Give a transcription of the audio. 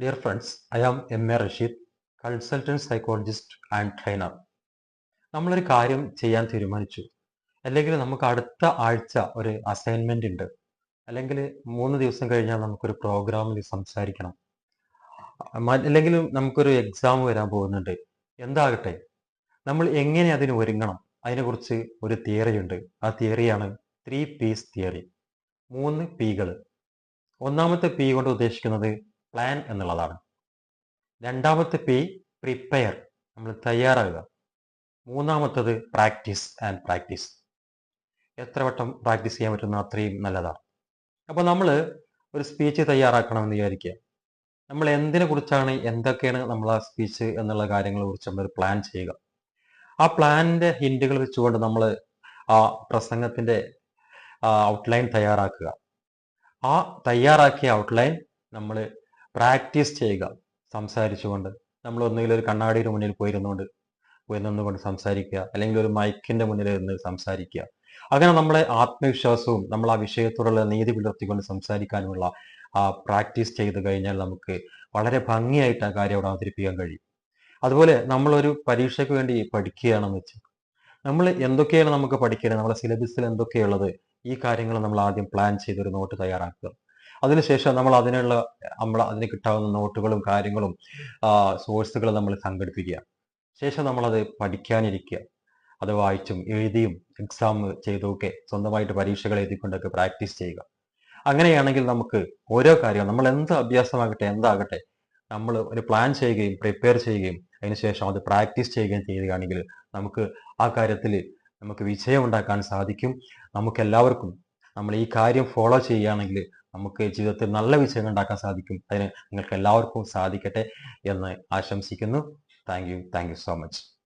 Dear friends, I am A Rashid, consultant psychologist and trainer. നമ്മളൊരു കാര്യം ചെയ്യാൻ തീരുമാനിച്ചു. അല്ലെങ്കിൽ നമുക്ക് അടുത്ത ആഴ്ച ഒരു അസൈൻമെന്റ് ഉണ്ട്. അല്ലെങ്കിൽ മൂന്ന് ദിവസം കഴിഞ്ഞാൽ നമുക്കൊരു പ്രോഗ്രാമിൽ സംസാരിക്കണം. അല്ലെങ്കിൽ നമുക്കൊരു എക്സാം വരാൻ പോകുന്നുണ്ട്. എന്താകട്ടെ? നമ്മൾ എങ്ങനെ അതിന് ഒരുങ്ങണം? അതിനെക്കുറിച്ച് ഒരു തിയറിയുണ്ട് ആ തിയറിയാണ് ത്രീ പീസ് തിയറി മൂന്ന് പീകൾ ഒന്നാമത്തെ പി കൊണ്ട് ഉദ്ദേശിക്കുന്നത് പ്ലാൻ എന്നുള്ളതാണ്. രണ്ടാമത്തെ പി പ്രിപ്പയർ നമ്മൾ തയ്യാറാകുക മൂന്നാമത്തത് പ്രാക്ടീസ് ആൻഡ് പ്രാക്ടീസ് എത്ര വട്ടം പ്രാക്ടീസ് ചെയ്യാൻ പറ്റുന്ന അത്രയും നല്ലതാണ്. അപ്പോൾ നമ്മൾ ഒരു സ്പീച്ച് തയ്യാറാക്കണമെന്ന് വിചാരിക്കുക. നമ്മൾ എന്തിനെ കുറിച്ചാണ് എന്തൊക്കെയാണ് നമ്മൾ ആ സ്പീച്ച് എന്നുള്ള കാര്യങ്ങളെ കുറിച്ച് നമ്മൾ പ്ലാൻ ചെയ്യുക. ആ പ്ലാനിന്റെ ഹിൻഡുകൾ വെച്ചുകൊണ്ട് നമ്മൾ ആ പ്രസംഗത്തിന്റെ ഔട്ട്ലൈൻ തയ്യാറാക്കുക. ആ തയ്യാറാക്കിയ ഔട്ട്ലൈൻ നമ്മൾ പ്രാക്ടീസ് ചെയ്യുക. സംസാരിച്ചുകൊണ്ട് നമ്മൾ ഒന്നുകിൽ ഒരു കണ്ണാടിയുടെ മുന്നിൽ പോയിരുന്നുകൊണ്ട് പോയി നിന്നുകൊണ്ട് സംസാരിക്കുക. അല്ലെങ്കിൽ ഒരു മൈക്കിന്റെ മുന്നിൽ നിന്ന് സംസാരിക്കുക. അങ്ങനെ നമ്മളെ ആത്മവിശ്വാസവും നമ്മൾ ആ വിഷയത്തോടുള്ള നീതി പുലർത്തിക്കൊണ്ട് സംസാരിക്കാനുമുള്ള ആ പ്രാക്ടീസ് ചെയ്ത് കഴിഞ്ഞാൽ നമുക്ക് വളരെ ഭംഗിയായിട്ട് ആ കാര്യം അവിടെ അവതരിപ്പിക്കാൻ കഴിയും. അതുപോലെ നമ്മളൊരു പരീക്ഷയ്ക്ക് വേണ്ടി പഠിക്കുകയാണെന്ന് വെച്ച് നമ്മൾ എന്തൊക്കെയാണ് നമുക്ക് പഠിക്കേണ്ടത്? നമ്മുടെ സിലബസിൽ എന്തൊക്കെയുള്ളത്? ഈ കാര്യങ്ങൾ നമ്മൾ ആദ്യം പ്ലാൻ ചെയ്തൊരു നോട്ട് തയ്യാറാക്കുക. അതിനുശേഷം നമ്മൾ അതിനുള്ള നമ്മൾ അതിന് കിട്ടാവുന്ന നോട്ടുകളും കാര്യങ്ങളും സോഴ്സുകളും നമ്മൾ സംഘടിപ്പിക്കുക. ശേഷം നമ്മളത് പഠിക്കാനിരിക്കുക. അത് വായിച്ചും എഴുതിയും എക്സാം ചെയ്തൊക്കെ സ്വന്തമായിട്ട് പരീക്ഷകൾ എഴുതിക്കൊണ്ടൊക്കെ പ്രാക്ടീസ് ചെയ്യുക. അങ്ങനെയാണെങ്കിൽ നമുക്ക് ഓരോ കാര്യവും നമ്മൾ എന്ത് അഭ്യാസമാകട്ടെ എന്താകട്ടെ നമ്മൾ ഒരു പ്ലാൻ ചെയ്യുകയും പ്രിപ്പയർ ചെയ്യുകയും അതിനുശേഷം അത് പ്രാക്ടീസ് ചെയ്യുകയും ചെയ്യുകയാണെങ്കിൽ നമുക്ക് ആ കാര്യത്തിൽ നമുക്ക് വിജയം ഉണ്ടാക്കാൻ സാധിക്കും. നമുക്ക് എല്ലാവർക്കും നമ്മൾ ഈ കാര്യം ഫോളോ ചെയ്യുകയാണെങ്കിൽ നമുക്ക് ജീവിതത്തിൽ നല്ല വിജയം ഉണ്ടാക്കാൻ സാധിക്കും. അതിന് നിങ്ങൾക്ക് എല്ലാവർക്കും സാധിക്കട്ടെ എന്ന് ആശംസിക്കുന്നു. Thank you thank you so much